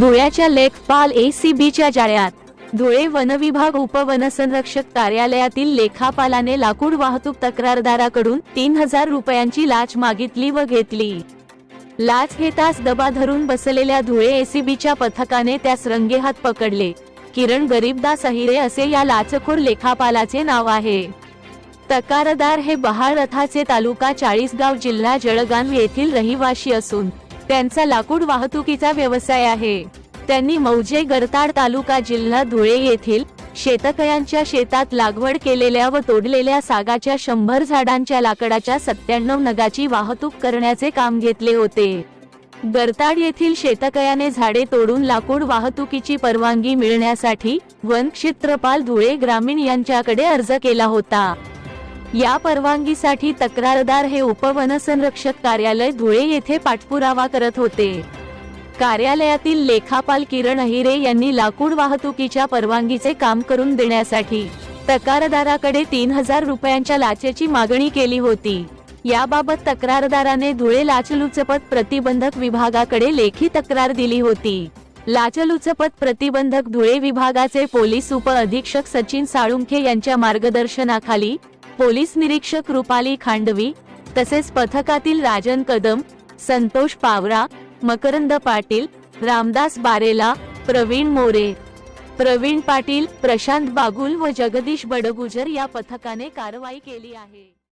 धुळ्याच्या लेखपाल एसीबीच्या जाळ्यात. धुळे वनविभाग उपवनसंरक्षक कार्यालयातील लेखापालाने लाकूड वाहतूक तक्रारदाराकडून तीन हजार रुपयांची लाच मागितली व घेतली. लाच घेताच दबा धरून बसलेल्या धुळे एसीबीच्या पथकाने त्यास रंगेहात पकडले. किरण गरीबदास अहिरे असे या लाचखोर लेखापालाचे नाव आहे. तक्रारदार हे बहाळ रथाचे तालुका चाळीसगाव जिल्हा जळगाव येथील रहिवासी असून त्यांचा लाकूड वाहतुकीचा व्यवसाय आहे. त्यांनी मौजे गरताड तालुका जिल्हा धुळे येथील शेतकऱ्यांच्या शेतात लागवड केलेल्या व तोडलेल्या सागाच्या शंभर झाडांच्या लाकडाच्या सत्त्याण्णव नगाची वाहतूक करण्याचे काम घेतले होते. गरताड येथील शेतकऱ्याने झाडे तोडून लाकूड वाहतुकीची परवानगी मिळण्यासाठी वन क्षेत्रपाल धुळे ग्रामीण यांच्याकडे अर्ज केला होता. या परवानगीसाठी तक्रारदार हे उपवनसंरक्षक कार्यालय धुळे येथे पाठपुरावा करत होते. कार्यालयातील लेखापाल किरण अहिरे यांनी लाकूड वाहतुकीच्या परवानगीचे काम करून देण्यासाठी तक्रारदाराकडे तीन हजार रुपयांच्या लाचेची मागणी केली होती. याबाबत तक्रारदाराने धुळे लाचलुचपत प्रतिबंधक विभागाकडे लेखी तक्रार दिली होती. लाचलुचपत प्रतिबंधक धुळे विभागाचे पोलीस उप अधीक्षक सचिन साळुंखे यांच्या मार्गदर्शनाखाली पोलीस निरीक्षक रुपाली खांडवी तसेच पथकातील राजन कदम संतोष पावरा मकरंद पाटील रामदास बारेला प्रवीण मोरे. प्रवीण पाटील प्रशांत बागुल व जगदीश बडगुजर या पथकाने कारवाई केली आहे.